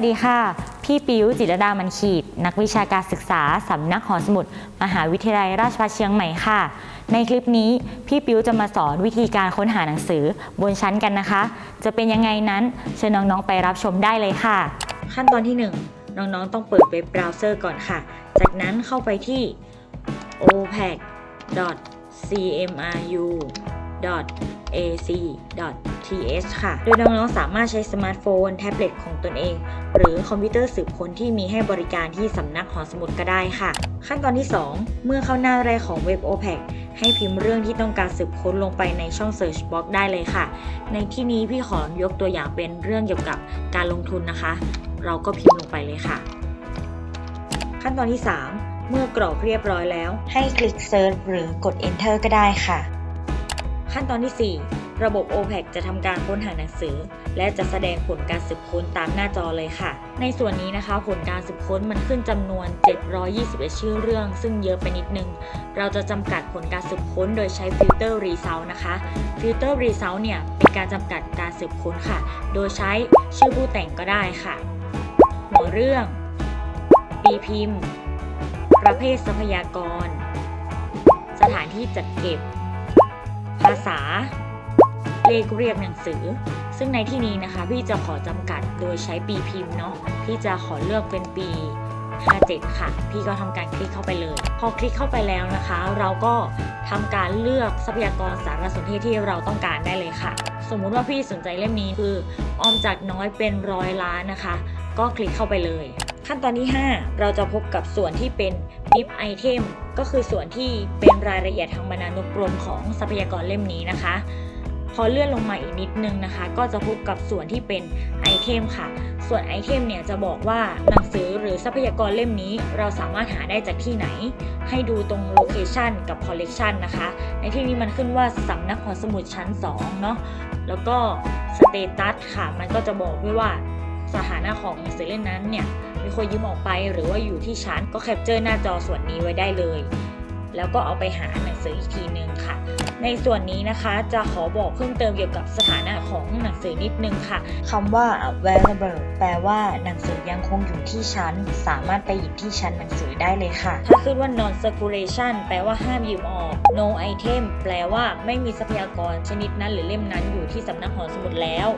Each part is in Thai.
วัสดีค่ะ พี่ปิวจิตรดามันขีด นักวิชาการศึกษาสำนักหอสมุด มหาวิทยาลัยราชภัฏเชียงใหม่ค่ะ ในคลิปนี้พี่ปิวจะมาสอนวิธีการค้นหาหนังสือบนชั้นกันนะคะ จะเป็นยังไงนั้นเชิญน้องๆไปรับชมได้เลยค่ะ ขั้นตอนที่ 1 น้องๆต้องเปิดเว็บเบราว์เซอร์ก่อนค่ะ จากนั้นเข้าไปที่ opac cmru ac TH ค่ะ โดยน้องๆ สามารถใช้สมาร์ทโฟน แท็บเล็ตของตนเอง หรือคอมพิวเตอร์สืบค้นที่มีให้บริการที่สำนักหอสมุดก็ได้ค่ะ ขั้นตอนที่ 2 เมื่อเข้าหน้าแรกของเว็บ OPAC ให้พิมพ์เรื่องที่ต้องการสืบค้นลงไปในช่อง Search Box ได้เลยค่ะ ในที่นี้พี่ขอยกตัวอย่างเป็นเรื่องเกี่ยวกับการลงทุนนะคะ เราก็พิมพ์ลงไปเลยค่ะ ขั้นตอนที่ 3 เมื่อกรอกเรียบร้อยแล้ว ให้คลิก Search หรือกด Enter ก็ได้ค่ะ ขั้นตอนที่ 4 ระบบ OPEC จะทำการค้นหาหนังสือ และจะแสดงผลการสืบค้นตามหน้าจอเลยค่ะ ในส่วนนี้นะคะผลการสืบค้นมันขึ้นจำนวน 721 ชื่อเรื่อง ซึ่งเยอะไปนิดนึง เราจะจำกัดผลการสืบค้นโดยใช้ฟิลเตอร์รีเซลนะคะฟิลเตอร์รีเซลเนี่ยเป็นการจำกัดการสืบค้นค่ะ โดยใช้ชื่อผู้แต่งก็ได้ค่ะ หัวเรื่อง ปีพิมพ์ ประเภททรัพยากร สถานที่จัดเก็บ ภาษา เลขเรียกหนังสือ ซึ่งในที่นี้นะคะพี่จะขอจำกัดโดยใช้ปีพิมพ์เนาะพี่จะขอเลือกเป็นปี 57 ค่ะ พี่ก็ทำการคลิกเข้าไปเลย พอคลิกเข้าไปแล้วนะคะ เราก็ทำการเลือกทรัพยากรสารสนเทศที่เราต้องการได้เลยค่ะ สมมุติว่าพี่สนใจเล่มนี้คือออมจากน้อยเป็นร้อยล้านนะคะ ก็คลิกเข้าไปเลย ขั้นตอนที่ 5 เราจะพบกับส่วนที่เป็น Bib Item ก็คือส่วนที่เป็นรายละเอียดทางบรรณานุกรมของทรัพยากรเล่มนี้นะคะ อเลื่อนลงมาอีกนิดนึงนะคะ ก็จะพบกับส่วนที่เป็นไอเทมค่ะ ส่วนไอเทมเนี่ยจะบอกว่าหนังสือหรือทรัพยากรเล่มนี้ เราสามารถหาได้จากที่ไหน ให้ดูตรงโลเคชันกับคอลเลกชันนะคะ ในที่นี้มันขึ้นว่าสำนักหอสมุดชั้น 2 เนาะแล้วก็สเตตัสค่ะ มันก็จะบอกด้วยว่าสถานะของหนังสือเล่มนั้นเนี่ยมีคนยืมออกไปหรือว่าอยู่ที่ชั้นก็แคปเจอร์หน้าจอส่วนนี้ไว้ได้เลย แล้วก็เอาไปหาหนังสืออีกทีนึงค่ะ ในส่วนนี้นะคะจะขอบอกเพิ่มเติมเกี่ยวกับสถานะของหนังสือนิดนึงค่ะคำว่า available แปลว่าหนังสือยังคงอยู่ที่ชั้น สามารถไปหยิบที่ชั้นหนังสือได้เลยค่ะ ถ้าขึ้นว่า non circulation แปลว่าห้ามยืมออก no item แปลว่าไม่มีทรัพยากรชนิดนั้นหรือเล่มนั้นอยู่ที่สำนักหอสมุดแล้ว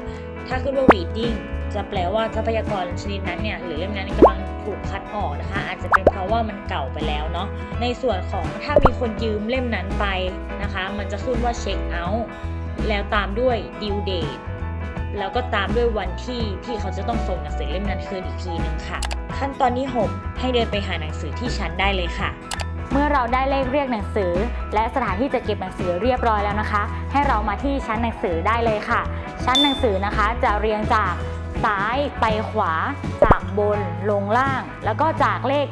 ถ้าขึ้นว่า reading จะแปลว่าทรัพยากรชนิดนั้นเนี่ยหรือเล่มนั้นกำลังถูกคัดออกนะคะ อาจจะเป็นเพราะว่ามันเก่าไปแล้วเนาะในส่วนของถ้ามีคนยืมเล่มนั้นไปนะคะ มันจะขึ้นว่าเช็คเอาท์แล้วตามด้วย due date แล้วก็ตามด้วยวันที่ที่เขาจะต้องส่งหนังสือเล่มนั้นคืนอีกทีหนึ่งค่ะ ขั้นตอนที่ 6 ให้เดินไปหาหนังสือที่ชั้นได้เลยค่ะ เมื่อเราได้เลขเรียกหนังสือ และสถานที่จะเก็บหนังสือเรียบร้อยแล้วนะคะ ให้เรามาที่ชั้นหนังสือได้เลยค่ะั้นหนังสือนะคะ จะเรียงจากซ้ายไปขวาจากบนลงล่าง แล้วก็จากเลข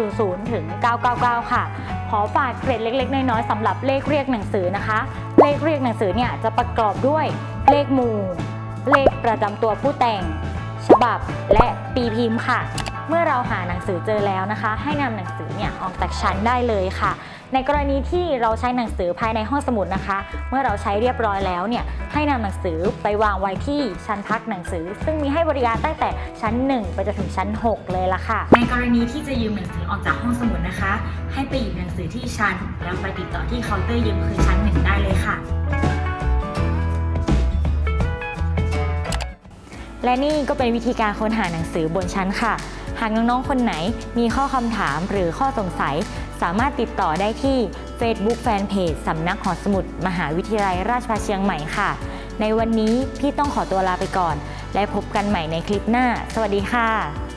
000 ถึง 999 ค่ะ ขอฝากเกร็ดเล็ก ๆ น้อยๆสำหรับเลขเรียกหนังสือนะคะ เลขเรียกหนังสือเนี่ยจะประกอบด้วยเลขหมู่ เลขประจำตัวผู้แต่ง ฉบับและปีพิมพ์ค่ะ เมื่อเราหาหนังสือเจอแล้วนะคะ ให้นำหนังสือเนี่ยออกจากชั้นได้เลยค่ะ ในกรณีที่เราใช้หนังสือภายในห้องสมุดนะคะ เมื่อเราใช้เรียบร้อยแล้วเนี่ยให้นำหนังสือไปวางไว้ที่ชั้นพักหนังสือ ซึ่งมีให้บริการตั้งแต่ชั้น 1 ไปจนถึงชั้น 6 เลยละค่ะ ในกรณีที่จะยืมหนังสือออกจากห้องสมุดนะคะ ให้ไปหยิบหนังสือที่ชั้น แล้วไปติดต่อที่เคาน์เตอร์ยืมคือชั้น 1 ได้เลยค่ะ และนี่ก็เป็นวิธีการค้นหาหนังสือบนชั้นค่ะ หากน้องๆ คนไหนมีข้อคำถามหรือข้อสงสัย สามารถติดต่อได้ที่ Facebook Fanpage สำนักหอสมุด มหาวิทยาลัยราชภัฏเชียงใหม่ค่ะ ในวันนี้พี่ต้องขอตัวลาไปก่อน และพบกันใหม่ในคลิปหน้า สวัสดีค่ะ